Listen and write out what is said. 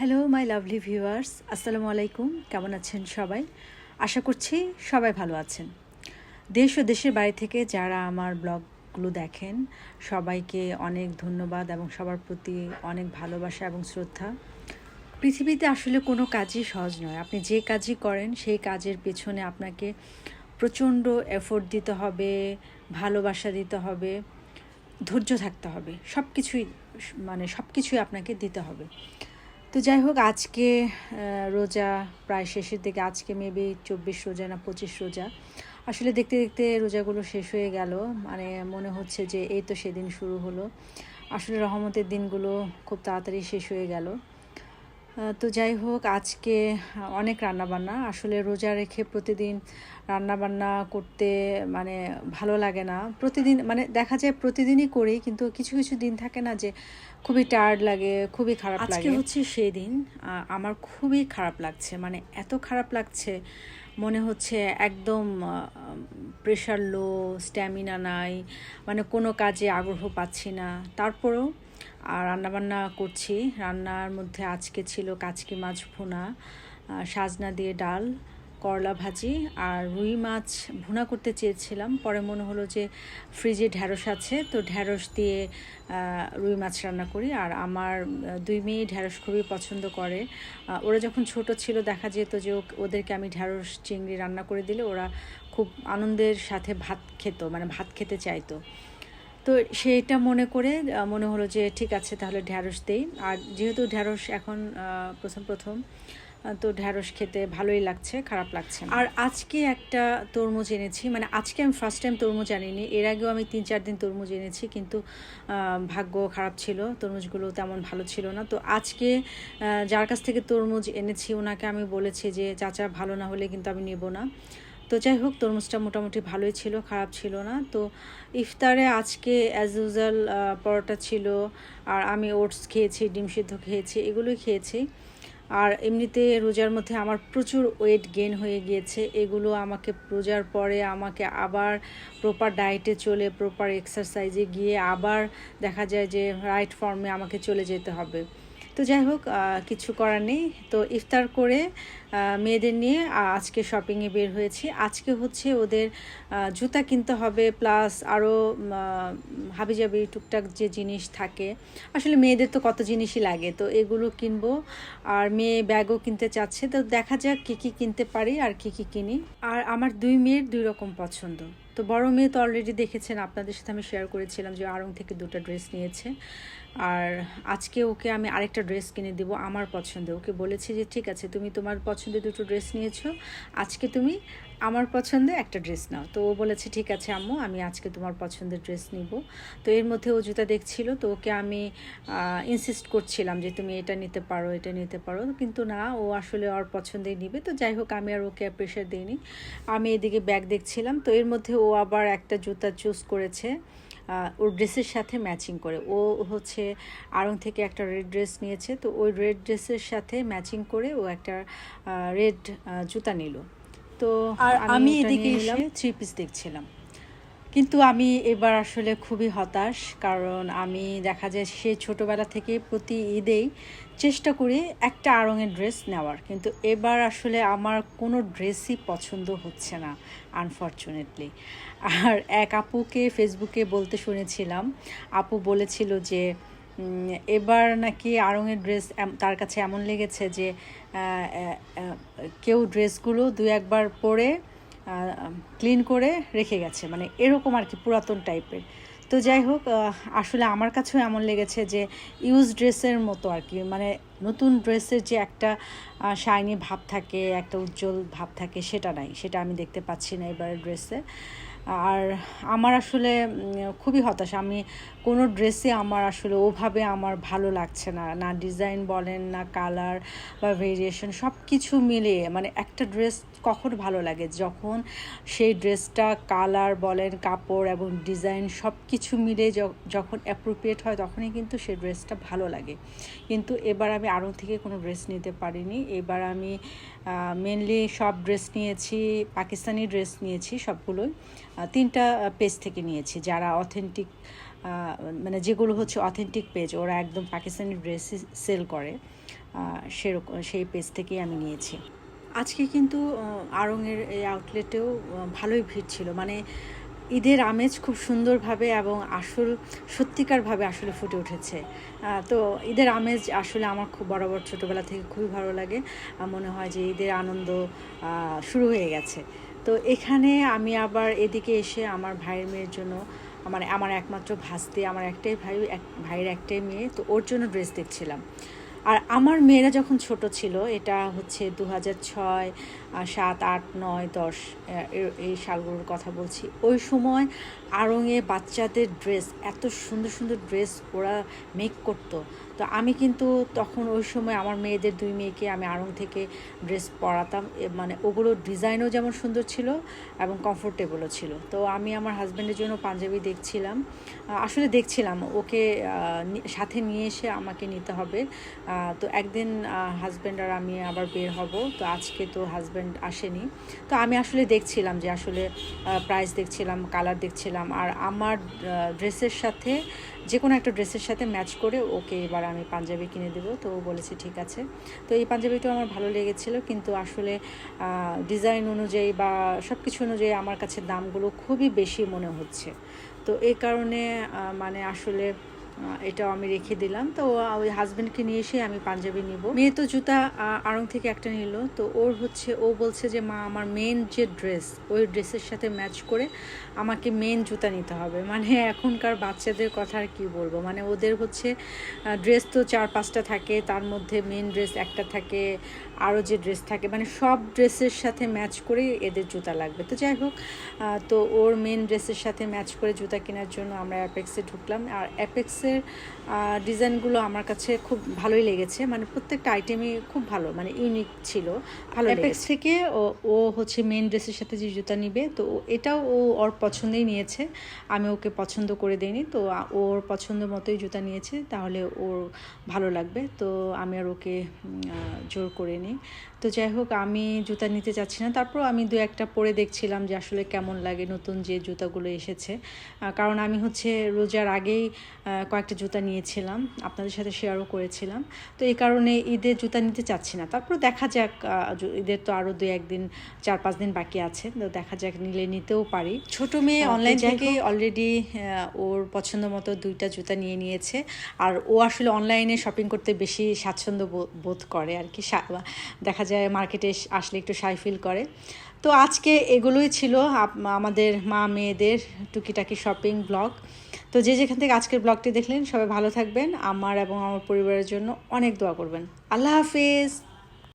Hello my lovely viewers আসসালামু আলাইকুম কেমন আছেন সবাই? আশা করছি সবাই ভালো আছেন। দেশ ও দেশের বাড়ি থেকে যারা আমার ব্লগগুলো দেখেন, সবাইকে অনেক ধন্যবাদ এবং সবার প্রতি অনেক ভালোবাসা এবং শ্রদ্ধা। পৃথিবীতে আসলে কোনো কাজই সহজ নয়। আপনি যে কাজই করেন, সেই কাজের পেছনে আপনাকে প্রচণ্ড এফোর্ট দিতে হবে, ভালোবাসা দিতে হবে, ধৈর্য থাকতে হবে। সব কিছুই মানে সব কিছুই আপনাকে দিতে হবে। তো যাই হোক, আজকে রোজা প্রায় শেষের দিকে, আজকে মেবি চব্বিশ রোজা না পঁচিশ রোজা। আসলে দেখতে দেখতে রোজাগুলো শেষ হয়ে গেল। মানে মনে হচ্ছে যে এই তো সেদিন শুরু হলো। আসলে রহমতের দিনগুলো খুব তাড়াতাড়ি শেষ হয়ে গেল। তো যাই হোক আজকে অনেক রান্নাবান্না। আসলে রোজা রেখে প্রতিদিন রান্নাবান্না করতে মানে ভালো লাগে না। প্রতিদিন মানে দেখা যায় প্রতিদিনই করি কিন্তু কিছু কিছু দিন থাকে না যে খুবই টায়ার্ড লাগে খুবই খারাপ লাগে। আজকে হচ্ছে সেই দিন আমার খুবই খারাপ লাগছে মানে এত খারাপ লাগছে মনে হচ্ছে একদম প্রেশার লো স্ট্যামিনা নাই মানে কোনো কাজে আগ্রহ পাচ্ছি না। তারপরেও আর রান্নাবান্না করছি। রান্নার মধ্যে আজকে ছিল কাচকি মাছ ভুনা সাজনা দিয়ে ডাল, করলা ভাজি আর রুই মাছ ভুনা করতে চেয়েছিলাম। পরে মনে হলো যে ফ্রিজে ঢ্যাঁড়স আছে, তো ঢ্যাঁড়স দিয়ে রুই মাছ রান্না করি। আর আমার দুই মেয়ে ঢ্যাঁড়স খুবই পছন্দ করে। ওরা যখন ছোট ছিল দেখা যেত যে ওদেরকে আমি ঢ্যাঁড়স চিংড়ি রান্না করে দিলে ওরা খুব আনন্দের সাথে ভাত খেত মানে ভাত খেতে চাইতো। তো সেইটা মনে করে মনে হলো যে ঠিক আছে তাহলে ঢ্যাঁড়স দেই। আর যেহেতু ঢ্যাঁড়স এখন প্রথম প্রথম তো ঢ্যাঁড়স খেতে ভালোই লাগছে, খারাপ লাগছে আর আজকে একটা তরমুজ এনেছি মানে আজকে আমি ফার্স্ট টাইম তরমুজ আনিনি, এর আগেও আমি তিন চার দিন তরমুজ এনেছি, কিন্তু ভাগ্য খারাপ ছিল, তরমুজগুলো তেমন ভালো ছিল না। তো আজকে যার কাছ থেকে তরমুজ এনেছি, ওনাকে আমি বলেছি যে, চাচা, ভালো না হলে কিন্তু আমি নেব না। তো যাই হোক, তরমুজটা মোটামুটি ভালোই ছিল, খারাপ ছিল না। তো ইফতারে আজকে অ্যাজ ইউজুয়াল পরোটা ছিল, আর আমি ওটস খেয়েছি, ডিম সিদ্ধ খেয়েছি, এগুলোই খেয়েছি। আর এমনিতে রোজার মধ্যে আমার প্রচুর ওয়েট গেন হয়ে গিয়েছে, এগুলো আমাকে রোজার পরে আমাকে আবার প্রপার ডায়েটে চলে প্রপার এক্সারসাইজে গিয়ে আবার দেখা যায় যে রাইট ফর্মে আমাকে চলে যেতে হবে। তো যাই হোক কিছু করার নেই। তো ইফতার করে মেয়েদের নিয়ে আজকে শপিংয়ে বের হয়েছি। আজকে হচ্ছে ওদের জুতা কিনতে হবে প্লাস আরও হাবিজাবি, টুকটাক যে জিনিস থাকে। আসলে মেয়েদের তো কত জিনিসই লাগে, তো এগুলো কিনবো। আর মেয়ে ব্যাগও কিনতে চাচ্ছে, তো দেখা যাক কী কী কিনতে পারি আর কী কী কিনি। আর আমার দুই মেয়ের দুই রকম পছন্দ। তো বড় মেয়ে তো অলরেডি দেখেছেন, আপনাদের সাথে আমি শেয়ার করেছিলাম যে আরং থেকে দুটো ড্রেস নিয়েছে। আর আজকে ওকে আমি আরেকটা ড্রেস কিনে দেবো আমার পছন্দে। ওকে বলেছি যে, ঠিক আছে, তুমি তোমার পছন্দের দুটো ড্রেস নিয়েছো, আজকে তুমি আমার পছন্দে একটা ড্রেস নাও। তো ও বলেছে, ঠিক আছে আম্মু, আমি আজকে তোমার পছন্দের ড্রেস নিব। তো এর মধ্যে ও জুতা দেখছিল, তো ওকে আমি ইনসিস্ট করছিলাম যে তুমি এটা নিতে পারো, এটা নিতে পারো। কিন্তু না, ও আসলে ওর পছন্দেই নিবে। তো যাই হোক, আমি আর ওকে প্রেশার দিইনি। আমি এদিকে ব্যাগ দেখছিলাম, তো এর মধ্যে ও আবার একটা জুতা চুজ করেছে ওর ড্রেসের সাথে ম্যাচিং করে। ও হচ্ছে আড়ং থেকে একটা রেড ড্রেস নিয়েছে, তো ওই রেড ড্রেসের সাথে ম্যাচিং করে ও একটা রেড জুতা নিল। তো আর আমি এদিকে নিলাম। থ্রি পিস দেখছিলাম। কিন্তু আমি এবার আসলে খুবই হতাশ কারণ আমি দেখা যায় সেই ছোটোবেলা থেকে প্রতি ঈদেই চেষ্টা করি একটা আড়ঙের ড্রেস নেওয়ার। কিন্তু এবার আসলে আমার কোনো ড্রেসই পছন্দ হচ্ছে না আনফর্চুনেটলি আর এক আপুকে ফেসবুকে বলতে শুনেছিলাম আপু বলেছিল যে এবার নাকি আড়ঙের ড্রেস তার কাছে এমন লেগেছে যে কেউ ড্রেসগুলো দু একবার পরে ক্লিন করে রেখে গেছে। মানে এরকম আর কি পুরাতন টাইপের তো যাই হোক আসলে আমার কাছেও এমন লেগেছে যে ইউজ ড্রেসের মতো আর কি। মানে নতুন ড্রেসের যে একটা শাইনি ভাব থাকে, একটা উজ্জ্বল ভাব থাকে, সেটা নাই। সেটা আমি দেখতে পাচ্ছি না এবারের ড্রেসে আর আমার আসলে খুবই হতাশ। আমি কোনো ড্রেসে আমার আসলে ওভাবে আমার ভালো লাগছে না। না ডিজাইন বলেন, না কালার বা ভেরিয়েশন সব কিছু মিলিয়ে মানে একটা ড্রেস কখন ভালো লাগে? যখন সেই ড্রেসটা কালার বলেন, কাপড় এবং ডিজাইন সব কিছু মিলে যখন অ্যাপ্রোপ্রিয়েট হয় তখনই কিন্তু সেই ড্রেসটা ভালো লাগে। কিন্তু এবার আমি আরও থেকে কোনো ড্রেস নিতে পারিনি। এবার আমি মেনলি সব ড্রেস নিয়েছি, পাকিস্তানি ড্রেস নিয়েছি সবগুলোই। তিনটা পেজ থেকে নিয়েছি যারা অথেন্টিক মানে যেগুলো হচ্ছে অথেন্টিক পেজ ওরা একদম পাকিস্তানি ড্রেস সেল করে সেরকম সেই পেজ থেকেই আমি নিয়েছি। আজকে কিন্তু আড়ংয়ের এই আউটলেটেও ভালোই ভিড় ছিল। মানে ঈদের আমেজ খুব সুন্দরভাবে এবং আসল, সত্যিকারভাবে আসলে ফুটে উঠেছে। তো ঈদের আমেজ আসলে আমার খুব বরাবর ছোটোবেলা থেকে খুবই ভালো লাগে। মনে হয় যে ঈদের আনন্দ শুরু হয়ে গেছে। তো এখানে আমি আবার এদিকে এসে আমার ভাইয়ের মেয়ের জন্য মানে আমার একমাত্র ভাস্তি, আমার একটাই ভাই, এক, ভাইয়ের একটাই মেয়ে, তো ওর জন্য ড্রেস দেখছিলাম। আর আমার মেয়েরা যখন ছোট ছিল, এটা হচ্ছে দু হাজার ছয় সাত, আট, নয়, দশ এই সালগুলোর কথা বলছি। ওই সময় আড়ংয়ে বাচ্চাদের ড্রেস এত সুন্দর সুন্দর ড্রেস ওরা মেক করতো। তো আমি কিন্তু তখন ওই সময় আমার মেয়েদের দুই মেয়েকে আমি আড়ং থেকে ড্রেস পরাতাম। মানে ওগুলোর ডিজাইনও যেমন সুন্দর ছিল এবং কমফোর্টেবলও ছিল। তো আমি আমার হাজব্যান্ডের জন্য পাঞ্জাবি দেখছিলাম। আসলে দেখছিলাম, ওকে সাথে নিয়ে এসে আমাকে নিতে হবে। তো একদিন হাজব্যান্ড আর আমি আবার বের হব। তো আজকে তো হাজব্যান্ড আসেনি। তো আমি আসলে দেখছিলাম যে আসলে প্রাইস দেখছিলাম কালার দেখছিলাম, আর আমার ড্রেসের সাথে যে কোনো একটা ড্রেসের সাথে ম্যাচ করে ওকে এবার আমি পাঞ্জাবি কিনে দেবো। তো ও বলেছে, ঠিক আছে। তো এই পাঞ্জাবিটাও আমার ভালো লেগেছিল, কিন্তু আসলে ডিজাইন অনুযায়ী বা সব কিছু অনুযায়ী আমার কাছে দামগুলো খুবই বেশি মনে হচ্ছে। তো এই কারণে মানে আসলে এটাও আমি রেখে দিলাম। তো ওই হাজব্যান্ডকে নিয়ে এসে আমি পাঞ্জাবি নিব। মেয়ে তো জুতা আড়ং থেকে একটা নিল। তো ওর হচ্ছে, ও বলছে যে, মা, আমার মেন যে ড্রেস ওই ড্রেসের সাথে ম্যাচ করে আমাকে মেন জুতা নিতে হবে। মানে এখনকার বাচ্চাদের কথা আর কী বলব? মানে ওদের হচ্ছে ড্রেস তো চার পাঁচটা থাকে, তার মধ্যে মেন ড্রেস একটা থাকে, আরও যে ড্রেস থাকে মানে সব ড্রেসের সাথে ম্যাচ করে এদের জুতা লাগবে। তো যাই হোক তো ওর মেন ড্রেসের সাথে ম্যাচ করে জুতা কেনার জন্য আমরা অ্যাপেক্সে ঢুকলাম। আর অ্যাপেক্সের ডিজাইনগুলো আমার কাছে খুব ভালোই লেগেছে। মানে প্রত্যেকটা আইটেমই খুব ভালো মানে ইউনিক ছিল। ভালো অ্যাপেক্স থেকে ও ও হচ্ছে মেন ড্রেসের সাথে যে জুতা নিবে তো ও- এটাও ও ওর পছন্দেই নিয়েছে। আমি ওকে পছন্দ করে দিইনি তো ওর পছন্দ মতোই জুতা নিয়েছে তাহলে ওর ভালো লাগবে। তো আমি আর ওকে জোর করে নিই। তো যাই হোক আমি জুতা নিতে চাচ্ছি না। তারপর আমি দু একটা পরে দেখছিলাম যে আসলে কেমন লাগে নতুন যে জুতাগুলো এসেছে। কারণ আমি হচ্ছে রোজার আগেই কয়েকটা জুতা নিয়েছিলাম আপনাদের সাথে শেয়ারও করেছিলাম। তো এই কারণে ঈদের জুতা নিতে চাচ্ছি না। তারপর দেখা যাক ঈদের তো আরও দু একদিন চার পাঁচ দিন বাকি আছে। তো দেখা যাক নিলে নিতেও পারি। ছোট মেয়ে অনলাইন থেকে অলরেডি ওর পছন্দ মতো দুইটা জুতা নিয়ে নিয়েছে। আর ও আসলে অনলাইনে শপিং করতে বেশি স্বাচ্ছন্দ্য বোধ করে আর কি। দেখা যায় মার্কেটে আসলে একটু সাই ফিল করে। তো আজকে এগুলোই ছিল আমাদের মা মেয়েদের টুকিটাকি শপিং ব্লগ। তো যে যেখান থেকে আজকের ব্লগটি দেখলেন, সবাই ভালো থাকবেন। আমার এবং আমার পরিবারের জন্য অনেক দোয়া করবেন। আল্লাহ হাফিজ!